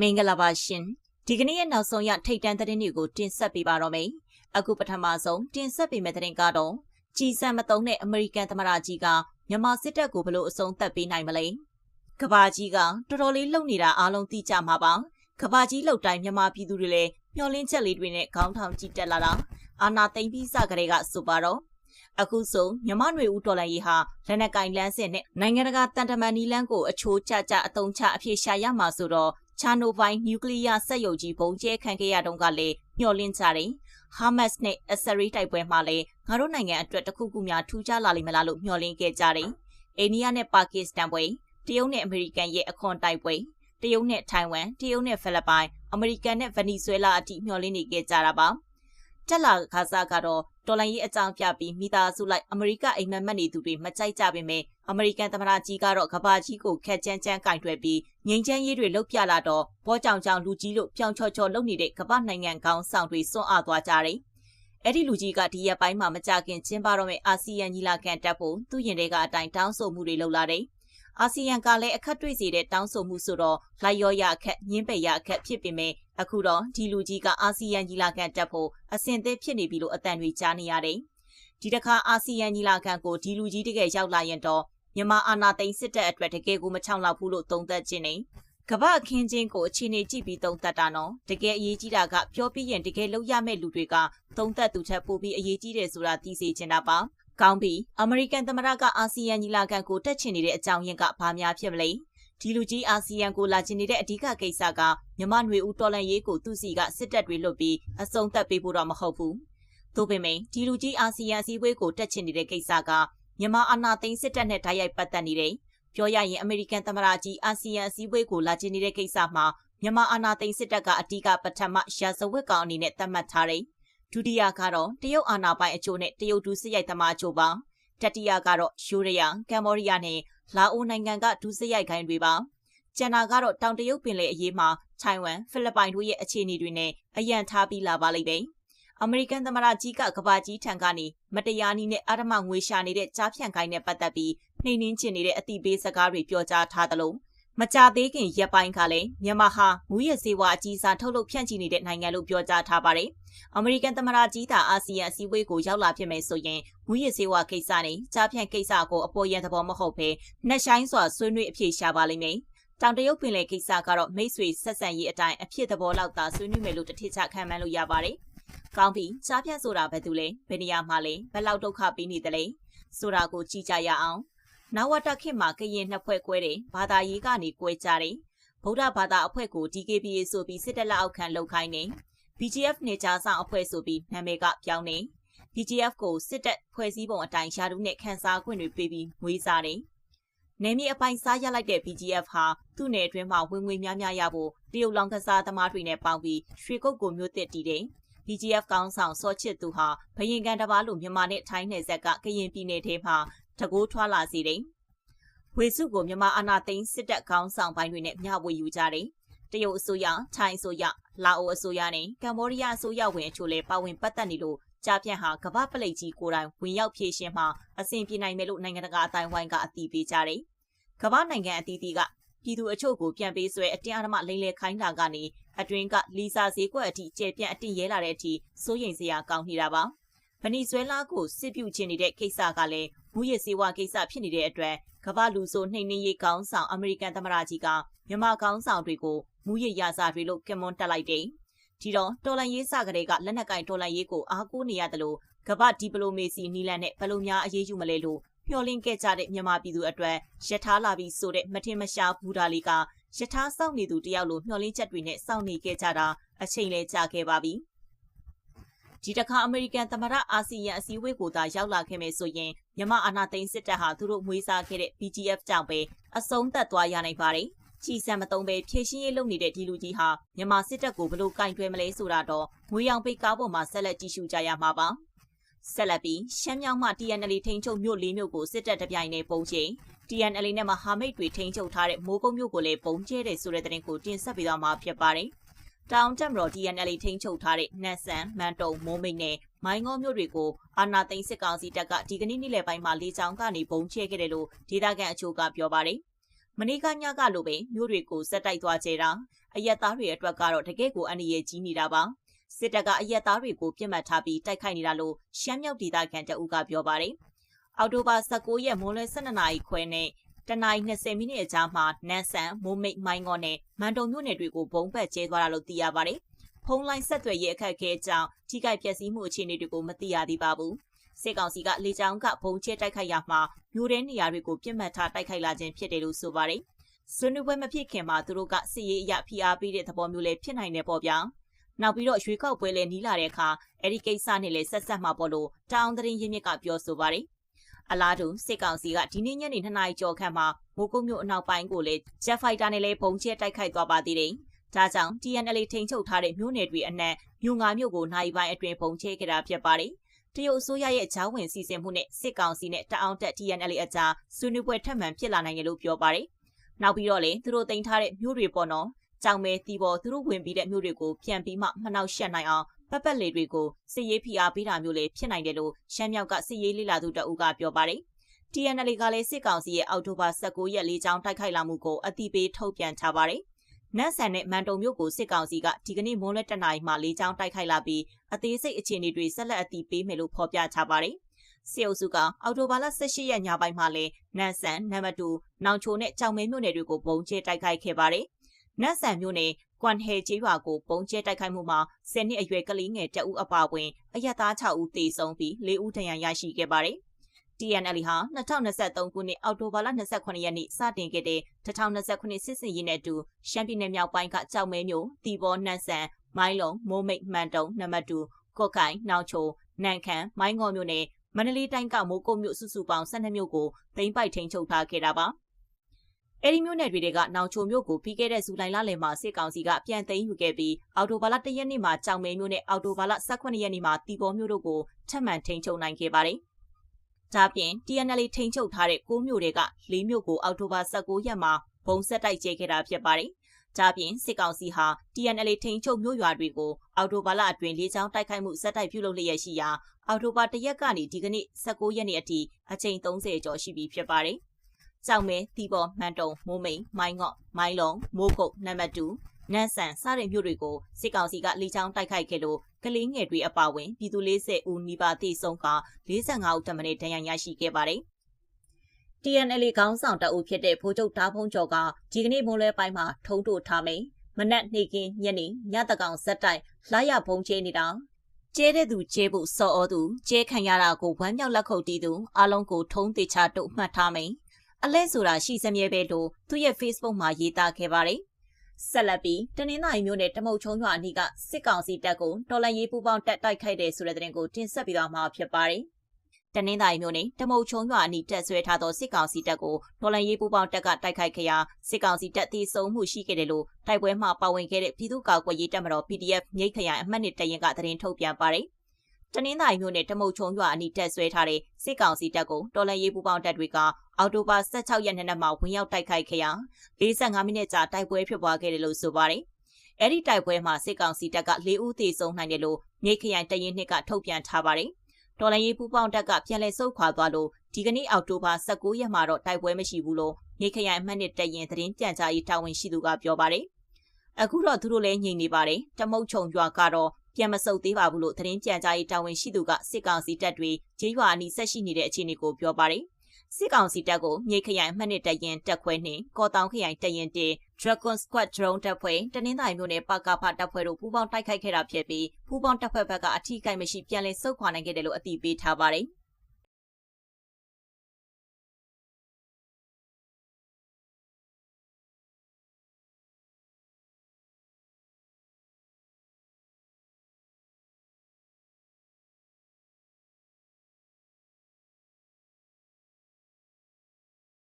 မင်္ဂလာပါရှင်ဒီကနေ့ရဲ့နောက်ဆုံးရထိတ်တန့်သတင်းတွေကိုတင်ဆက်ပေးပါတော့မယ်အခုပထမဆုံးတင်ဆက်ပေးမယ့်သတင်းကတော့ကြီးစံမတုံးတဲ့အမေရိကန်သမ္မတကြီးကမြန်မာစစ်တပ်ကိုဘလို့အဆုံးသတ်ပေးနိုင်မလဲကဘာကြီးကတော်တော်လေးလှုပ်နေတာအားလုံးသိကြမှာပါကဘာကြီးလှုပ်တိုင်းမြန်မာပြည်သူတွေလည်းမျောလင်းချက်လေးတွေနဲ့ခေါင်းထောင်ကြည့်တက်လာတာအာနာသိမ့်ပြီးစကလေးကဆိုပါတော့အခုဆိုမြမနွေဦးတော်လိုင်းရေးဟာလက်နက်ကင်လန်းစစ်နဲ့နိုင်ငံတကာတန်တမန်နီလန်းကိုအချိုးကျကျအတုံးချအဖြစ်ရှာရမှာဆိုတော့ ချာနိုဘိုင်းနျူကလ িয়ার စက်ရုပ်ကြီးပုံကျဲခံခဲ့ရတုန်းကလည်းမျှော်လင့်ကြတယ်။ဟာမတ်စ်နဲ့အစ္စရေးတိုက်ပွဲမှာလည်းငါတို့နိုင်ငံအတွက်တခုခုများထူးခြားလာလိမ့်မလားလို့မျှော်လင့်ခဲ့ကြတယ်။အိန္ဒိယနဲ့ပါကစ္စတန်ပွဲတရုတ်နဲ့အမေရိကန်ရဲ့အခွန်တိုက်ပွဲတရုတ်နဲ့ထိုင်ဝမ်တရုတ်နဲ့ဖိလစ်ပိုင်အမေရိကန်နဲ့ဗနီဇွဲလားအထိမျှော်လင့်နေခဲ့ကြတာပါ။တက်လာခါစားကတော့ တော်လိုင်းရေးအကြောင်းပြပြီးမိသားစုလိုက်အမေရိကအိမ်မက်မက်နေသူတွေမကြိုက်ကြပေမဲ့အမေရိကန်သမ္မတကြီးကတော့ကဘာကြီးကိုခက်ကြမ်းကြမ်းကင်တွယ်ပြီးငိမ့်ချမ်းရေးတွေလှုပ်ပြလာတော့ဘောကြောင်ကြောင်လူကြီးလို့ပြောင်ချော်ချော်လုပ်နေတဲ့ကဘာနိုင်ငံကောင်းဆောင်တွေစွန့်အားသွားကြတယ်။အဲ့ဒီလူကြီးကဒီရက်ပိုင်းမှာမကြခင်ကျင်းပတော့မယ့်အာဆီယံညီလာခံတက်ဖို့သူ့ရင်ထဲကအတိုင်းတောင်းဆိုမှုတွေလုပ်လာတယ်။ အာဆီယံကလည်းအခက်တွေ့စေတဲ့တောင်းဆိုမှုဆိုတော့လိုက်ရောရအခက်ညင်းပယ်ရအခက်ဖြစ်ပေမဲ့အခုတော့ဒီလူကြီးကအာဆီယံညီလာခံတက်ဖို့အဆင်သင့်ဖြစ်နေပြီလို့အတန်တွေကြားနေရတယ်။ဒီတစ်ခါအာဆီယံညီလာခံကိုဒီလူကြီးတကယ်ရောက်လာရင်တော့မြန်မာအာဏာသိမ်းစစ်တပ်အတွက်တကယ်ကိုမချောင်လောက်ဘူးလို့သုံးသပ်ခြင်းနေကမ္ဘာအခင်းချင်းကိုအခြေအနေကြည့်ပြီးသုံးသပ်တာနော်တကယ်အရေးကြီးတာကပြောပြရင်တကယ်လောက်ရမဲ့လူတွေကသုံးသပ်သူထက်ပိုပြီးအရေးကြီးတယ်ဆိုတာသိစေချင်တာပါ ကောင်းပြီအမေရိကန်သမ္မတကအာဆီယံညီလာခံကိုတက်ချင်နေတဲ့အကြောင်းရင်းကဘာများဖြစ်မလဲဒီလူကြီးအာဆီယံကိုလာချင်နေတဲ့အဓိကကိစ္စကမြမနွေဦးတော်လန်ရေးကိုသူစီကစစ်တပ်တွေလွတ်ပြီးအစုံသက်ပေးဖို့တော့မဟုတ်ဘူး။သို့ပေမဲ့ဒီလူကြီးအာဆီယံစည်းဝေးကိုတက်ချင်နေတဲ့ကိစ္စကမြန်မာအာဏာသိမ်းစစ်တပ်နဲ့တိုက်ရိုက်ပတ်သက်နေတယ်။ပြောရရင်အမေရိကန်သမ္မတကြီးအာဆီယံစည်းဝေးကိုလာချင်နေတဲ့ကိစ္စမှာမြန်မာအာဏာသိမ်းစစ်တပ်ကအဓိကပထမရာဇဝတ်ကောင်အနေနဲ့သတ်မှတ်ထားတယ်။ ဒုတိယကတော့တရုတ်အာဏာပိုင်အချို့နဲ့တရုတ်ဒုစစ်ရိုက်သမားအချို့ပါ။တတိယကတော့ယူရီးယားကမ္ဘောဒီးယားနဲ့လာအိုနိုင်ငံကဒုစရိုက်ခိုင်းတွေပါကျန်တာကတော့တောင်တရုတ်ပင်လယ်အရေးမှာထိုင်ဝမ်ဖိလစ်ပိုင်တို့ရဲ့အခြေအနေတွေနဲ့အယံထားပြီးလာပါလိမ့်မယ်အမေရိကန်သမ္မတကြီးကကဘာကြီးထံကနေမတရားနည်းနဲ့အာဓမငွေရှာနေတဲ့ကြားဖြန့်ခိုင်းနဲ့ပတ်သက်ပြီးနှိမ်နှင်းချင်နေတဲ့အတိပေးစကားတွေပြောကြားထားသလို မကြသေးခင်ရက်ပိုင်းကလည်းမြန်မာဟာမူရစေဝါအကြီးစားထုတ်လုပ်ဖြန့်ချီနေတဲ့နိုင်ငံလို့ပြောကြားထားပါတယ်။အမေရိကန်သမ္မတကြီးသာအာဆီယံအစည်းအဝေးကိုရောက်လာဖြစ်မယ်ဆိုရင်မူရစေဝါကိစ္စနဲ့ကြားဖြန့်ကိစ္စကိုအပေါ်ရန်သဘောမဟုတ်ဘဲနှက်ဆိုင်စွာဆွေးနွေးအပြေရှာပါလိမ့်မယ်။တောင်တရုတ်ပင်လယ်ကိစ္စကတော့မိတ်ဆွေဆက်ဆံရေးအတိုင်းအဖြစ်သဘောလောက်သာဆွေးနွေးမယ်လို့တတိချခံမှန်းလို့ရပါတယ်။ကောင်းပြီကြားဖြန့်ဆိုတာဘယ်သူလဲဘယ်နေရာမှာလဲဘယ်လောက်ဒုက္ခပေးနေသလဲဆိုတာကိုကြည့်ကြရအောင်။ နဝတခေတ်မှာကရင်နှစ်ဖွဲ့ကွဲတယ်ဘာသာရေးကနေကွဲကြတယ်ဗုဒ္ဓဘာသာအဖွဲ့ကို DKBA ဆိုပြီးစစ်တပ်လက်အောက်ခံလှုပ်ခိုင်းနေ BGF နေကြားဆောင်အဖွဲ့ဆိုပြီးနာမည်ကပြောင်းနေ BGF ကိုစစ်တပ်ဖွဲ့စည်းပုံအတိုင်းယာတုနဲ့ခန်းစားခွင့်တွေပေးပြီးငွေစားတယ်နေမြေအပိုင်းစားရလိုက်တဲ့ BGF ဟာသူ့နယ်အတွင်းမှာဝင်ငွေများများရဖို့တရုတ်လောင်ကစားသမားတွေနဲ့ပေါင်းပြီးရွှေကုတ်ကိုမြို့တစ်တည်တယ် BGF ကောင်းဆောင်စောချစ်သူဟာဘယင်ကန်တပါလို့မြန်မာနဲ့ထိုင်းနယ်ဇက်ကကရင်ပြည်နယ်ထဲမှာ တကိုးထွားလာစေတယ်။ဝေစုကိုမြန်မာအာဏာသိမ်းစစ်တပ်ခေါင်းဆောင်ပိုင်းတွေနဲ့မျှဝေယူကြတယ်။တရုတ်အစိုးရ၊ထိုင်းအစိုးရ၊လာအိုအစိုးရနဲ့ကမ္ဘောဒီးယားအစိုးရဝင်အချို့လည်းပါဝင်ပတ်သက်နေလို့ကြားပြန့်ဟာကမ္ဘာပလိတ်ကြီးကိုယ်တိုင်ဝင်ရောက်ဖြည့်ရှင်းမှာအဆင်ပြေနိုင်မယ်လို့နိုင်ငံတကာအတိုင်းဝိုင်းကအတည်ပြုကြတယ်။ကမ္ဘာနိုင်ငံအသီးသီးကပြည်သူအချို့ကိုပြန်ပေးဆွဲအတင်းအဓမ္မလိမ့်လေခိုင်းတာကနေအတွင်းကလီစာဈေးကွက်အထိကျေပြန့်အတင်းရဲလာတဲ့အထိစိုးရိမ်စရာကောင်းနေတာပါ။ ဗနီဇွဲလားကိုစစ်ပြုချင်နေတဲ့ကိစ္စကလည်းမူရစေဝါကိစ္စဖြစ်နေတဲ့အတွက်ကမ္ဘာလူဆိုနှိမ်နှင်းရေးကောင်းဆောင်အမေရိကန်သမ္မတကြီးကမြန်မာကောင်းဆောင်တွေကိုမူရရစာတွေလို့ကမွန်တက်လိုက်တယ်။ဒီတော့တော်လန်ရေးစကလေးကလက်နက်ကင်တော်လန်ရေးကိုအားကိုးနေရတယ်လို့ကမ္ဘာဒီပလိုမေစီနီလန်နဲ့ဘယ်လိုများအရေးယူမလဲလို့မျှော်လင့်ခဲ့ကြတဲ့မြန်မာပြည်သူအတွက်ရထားလာပြီးဆိုတဲ့မထင်မရှားဘူဒါလီကရထားစောင့်နေသူတယောက်လိုမျှော်လင့်ချက်တွေနဲ့စောင့်နေခဲ့ကြတာအချိန်လဲကြာခဲ့ပါပြီ။ ဒီတစ်ခါအမေရိကန်သမ္မတအာဆီယံအစည်းအဝေးကိုသာရောက်လာခဲ့မယ်ဆိုရင်မြမအာဏာသိမ်းစစ်တပ်ဟာသူတို့မွေးစားခဲ့တဲ့ BGF ကြောင့်ပဲအဆုံးသတ်သွားရနိုင်ပါတယ်။ချီစံမတုံးပဲဖြည့်ရှင်းရေးလုပ်နေတဲ့ဒီလူကြီးဟာမြန်မာစစ်တပ်ကိုဘလို့ကင်တွယ်မလဲဆိုတာတော့ငွေရောင်ပိတ်ကားပေါ်မှာဆက်လက်ကြည့်ရှုကြရမှာပါ။ဆက်လက်ပြီးရှမ်းမြောက်မှ TNL ထိန်းချုပ်မြို့လေးမြို့ကိုစစ်တပ်တပြိုင်တည်းပုံချိန် TNL နဲ့မဟာမိတ်တွေထိန်းချုပ်ထားတဲ့မိုးကုတ်မြို့ကိုလည်းပုံကျဲတယ်ဆိုတဲ့သတင်းကိုတင်ဆက်ပေးသွားမှာဖြစ်ပါတယ်။ တောင်တက်မတော် DNL ထိန်းချုပ်ထားတဲ့နတ်ဆန်မန်တုံမိုးမိတ်နဲ့မိုင်းငေါမြို့တွေကိုအာနာသိန်းစစ်ကောင်စီတပ်ကဒီကနေ့နေ့လယ်ပိုင်းမှာလေကြောင်းကနေပုံချဲခဲ့တယ်လို့ဒေသခံအချို့ကပြောပါတယ်မနေ့ကညကလိုပဲမြို့တွေကိုစက်တိုက်သွားကြတာအရက်သားတွေအတွက်ကတော့တကယ့်ကိုအန္တရာယ်ကြီးနေတာပါစစ်တပ်ကအရက်သားတွေကိုပြစ်မှတ်ထားပြီးတိုက်ခိုက်နေတာလို့ရှမ်းမြောက်ဒေသခံတအုပ်ကပြောပါတယ်အော်တိုဘာ19ရက်မိုးလွဲ12နာရီခွဲနဲ့ တနင်္လာ20မိနစ်အကြာမှာနန်းဆန်မိုးမိတ်မိုင်းငေါနဲ့မန်တုံမြို့နယ်တွေကိုဘုံဘက်ကျဲသွားတာလို့သိရပါတယ်ဖုံးလိုင်းဆက်သွယ်ရေးအခက်အခဲကြောင့်ထိခိုက်ပျက်စီးမှုအခြေအနေတွေကိုမသိရသေးပါဘူးစစ်ကောင်စီကလေကြောင်းကဘုံကျဲတိုက်ခိုက်ရမှာမြို့ထဲနေရာတွေကိုပြစ်မှတ်ထားတိုက်ခိုက်လာခြင်းဖြစ်တယ်လို့ဆိုပါတယ်ဆွေးနွေးပွဲမဖြစ်ခင်မှာသူတို့ကစစ်ရေးအရာဖိအားပေးတဲ့သဘောမျိုးလည်းဖြစ်နိုင်တယ်ပေါ့ဗျာနောက်ပြီးတော့ရွေးကောက်ပွဲလည်းနီးလာတဲ့အခါအဲ့ဒီကိစ္စနဲ့လည်းဆက်ဆက်မှာပေါ့လို့တောင်သတင်းရင်းမြစ်ကပြောဆိုပါတယ် အလားတူစစ်ကောင်စီကဒီနေ့ညနေ2နာရီကျော်ခန့်မှာမိုးကုတ်မြို့အနောက်ပိုင်းကိုလည်း Jet Fighter နဲ့လည်းပုံကျဲတိုက်ခိုက်သွားပါသေးတယ်။ဒါကြောင့် TNL ထိန်ချုပ်ထားတဲ့မြို့နယ်တွေအနက်မြို့ငါမြို့ကိုနိုင်ပိုင်းအတွင်ပုံကျဲခဲ့တာဖြစ်ပါတယ်။တရုတ်အစိုးရရဲ့ဂျားဝင်စီစဉ်မှုနဲ့စစ်ကောင်စီနဲ့တအောင်တက် TNL အကြားဆွေးနွေးပွဲထပ်မံဖြစ်လာနိုင်တယ်လို့ပြောပါတယ်။နောက်ပြီးတော့လေသူတို့တင်ထားတဲ့မြို့တွေပေါ့နော်။ကြောင်မဲတီပေါ်သူတို့ဝင်ပြီးတဲ့မြို့တွေကိုပြန်ပြီးမှမနှောက်ယှက်နိုင်အောင် ပတ်ပတ်လေတွေကိုစစ်ရေးဖိအားပေးတာမျိုးလည်းဖြစ်နိုင်တယ်လို့ရှမ်းမြောက်ကစစ်ရေးလေးလာသူတအုပ်ကပြောပါတယ်။ TNL ကလည်းစစ်ကောင်စီရဲ့အောက်တိုဘာ19ရက်လေးချောင်းတိုက်ခိုက်လာမှုကိုအတိပေးထုတ်ပြန်ထားပါတယ်။နတ်ဆန်နဲ့မန်တုံမြို့ကိုစစ်ကောင်စီကဒီကနေ့မွန်းလွဲတနာရီမှလေးချောင်းတိုက်ခိုက်လာပြီးအသေးစိတ်အခြေအနေတွေဆက်လက်အတိပေးမယ်လို့ဖော်ပြထားပါတယ်။စစ်အုပ်စုကအော်တိုဘာလ18ရက်ညပိုင်းမှာလဲနန်ဆန်နံပါတ်2နောင်ချိုနဲ့ကြောင်မဲမြို့နယ်တွေကိုပုံကျဲတိုက်ခိုက်ခဲ့ပါတယ်။ နန်ဆန်မြို့နယ်ကွမ်ဟဲကျေးရွာကိုပုံကျဲတိုက်ခိုက်မှုမှာ10နှစ်အရွယ်ကလေးငယ်တအူးအပါအဝင်အရက်သား6ဦးသေဆုံးပြီး4ဦးဒဏ်ရာရရှိခဲ့ပါတယ်။ TNL ဟာ2023ခုနှစ်အောက်တိုဘာလ28ရက်နေ့စတင်ခဲ့တဲ့2029စစ်စင်ရေးနဲ့အတူရှမ်းပြည်နယ်မြောက်ပိုင်းကကြောက်မဲမျိုးတီဘောနန်းဆန်မိုင်းလုံမိုးမိတ်မှန်တုံနံပါတ်2ကော့ကိုင်နောင်ချိုနန်ခမ်းမိုင်းငေါ်မျိုးနဲ့မန္တလေးတိုင်းကမိုးကုတ်မြို့စုစုပေါင်း12မြို့ကိုသိမ်းပိုက်ထိန်ချုပ်ထားခဲ့တာပါ အဲ့ဒီမြို့နယ်တွေကနောင်ချိုမြို့ကိုပြီးခဲ့တဲ့ဇူလိုင်လလယ်မှာစစ်ကောင်စီကပြန်သိမ်းယူခဲ့ပြီးအော်တိုဘာလ၁ရက်နေ့မှာကြောင်မဲမြို့နဲ့အော်တိုဘာလ18ရက်နေ့မှာတီဘောမြို့တို့ကိုထပ်မံထိန်ချုပ်နိုင်ခဲ့ပါတယ်။ဒါပြင် TNL ထိန်ချုပ်ထားတဲ့၉မြို့တွေက၄မြို့ကိုအော်တိုဘာ19ရက်မှာဘုံဆက်တိုက်ကျဲခဲ့တာဖြစ်ပါတယ်။ဒါပြင်စစ်ကောင်စီဟာ TNL ထိန်ချုပ်မြို့ရွာတွေကိုအော်တိုဘာလအတွင်းလေးချောင်းတိုက်ခိုက်မှုစက်တိုက်ပြုလုပ်လျက်ရှိရာအော်တိုဘာ၁ရက်ကနေဒီကနေ့19ရက်နေ့အထိအချိန်30ကျော်ရှိပြီဖြစ်ပါတယ်။ ကြောင်မဲတီပေါ်မှန်တုံမိုးမိန်မိုင်းငေါ့မိုင်းလုံးမိုးကုတ်နံပါတ်2နန်းဆန်စတဲ့မြို့တွေကိုစစ်ကောင်စီကလေကြောင်းတိုက်ခိုက်ခဲ့လို့ကလေးငယ်တွေအပါအဝင်ပြည်သူ40ဦးနီးပါးသေဆုံးက45ဦးတမန်ဒဏ်ရာရရှိခဲ့ပါတယ်။ TNL ခေါင်းဆောင်တအုပ်ဖြစ်တဲ့ဗိုလ်ချုပ်တားဖုံးကျော်ကဒီကနေ့မိုးလဲပိုင်းမှာထုံးတို့ထားမိန်မနက်နေကင်းညနေညတကောင်ဇက်တိုက်လာရဖုံးချနေတာကျဲတဲ့သူကျဲဖို့စော်ဩသူကျဲခံရတာကိုဝမ်းမြောက်လက်ခုပ်တီးသူအလုံးကိုထုံးတေချာတုတ်မှတ်ထားမိန် အလဲဆိုတာရှိစမြဲပဲလို့သူ့ရဲ့ Facebook မှာရေးသားခဲ့ပါတယ်။ဆက်လက်ပြီးတနင်္သာရီမြို့နယ်တမုတ်ချုံရွာအနီးကစစ်ကောင်စီတပ်ကိုတော်လန်ရေးပူပေါင်းတက်တိုက်ခိုက်တဲ့ဆိုတဲ့တဲ့ရင်ကိုတင်ဆက်ပြီးတော့မှာဖြစ်ပါတယ်။တနင်္သာရီမြို့နယ်တမုတ်ချုံရွာအနီးတက်ဆွဲထားသောစစ်ကောင်စီတပ်ကိုတော်လန်ရေးပူပေါင်းတက်ကတိုက်ခိုက်ခဲ့ရာစစ်ကောင်စီတပ်တည်ဆုံမှုရှိခဲ့တယ်လို့တိုက်ပွဲမှာပါဝင်ခဲ့တဲ့ပြည်သူ့ကာကွယ်ရေးတပ်မတော် PDF မြိတ်ခရိုင်အမှတ်နှစ်တရင်ကသတင်းထုတ်ပြန်ပါတယ် တနင်္သာရီမြို့နယ်တမုတ်ချုံရွာအနီးတက်ဆွဲထားတဲ့စစ်ကောင်စီတပ်ကိုတော်လန်ရေးပူပေါင်းတပ်တွေကအော်တိုဘာ16ရက်နေ့မှာဝင်ရောက်တိုက်ခိုက်ခဲ့ရာ45မိနစ်ကြာတိုက်ပွဲဖြစ်ပွားခဲ့တယ်လို့ဆိုပါတယ်။အဲ့ဒီတိုက်ပွဲမှာစစ်ကောင်စီတပ်က၄ဦးသေဆုံးနိုင်တယ်လို့မြိတ်ခရိုင်တရင်နှစ်ကထုတ်ပြန်ထားပါတယ်။တော်လန်ရေးပူပေါင်းတပ်ကပြန်လည်ဆုတ်ခွာသွားလို့ဒီကနေ့အောက်တိုဘာ19ရက်မှာတော့တိုက်ပွဲမရှိဘူးလို့မြိတ်ခရိုင်အမှတ်နှစ်တရင်သတင်းပြန်ကြားရေးတာဝန်ရှိသူကပြောပါတယ်။အခုတော့သူတို့လည်းညှိနေပါတယ်။တမုတ်ချုံရွာကတော့ ပြန်မဆုတ်သေးပါဘူးလို့သတင်းပြန်ကြားရေးတာဝန်ရှိသူကစစ်ကောင်စီတပ်တွေဂျေးရွာအနီးဆက်ရှိနေတဲ့အခြေအနေကိုပြောပါတယ်။စစ်ကောင်စီတပ်ကိုမြိတ်ခရိုင်မှတ်နှစ်တရင်တက်ခွဲနှင့်ကော်တောင်ခရိုင်တရင်တေ Dragon Squad Drone တပ်ဖွဲ့တနင်္သာရီမြို့နယ်ပကဖတပ်ဖွဲ့တို့ပူးပေါင်းတိုက်ခိုက်ခဲ့တာဖြစ်ပြီးပူးပေါင်းတပ်ဖွဲ့ဘက်ကအထီးကိုက်မရှိပြန်လည်ဆုတ်ခွာနိုင်ခဲ့တယ်လို့အသိပေးထားပါတယ်။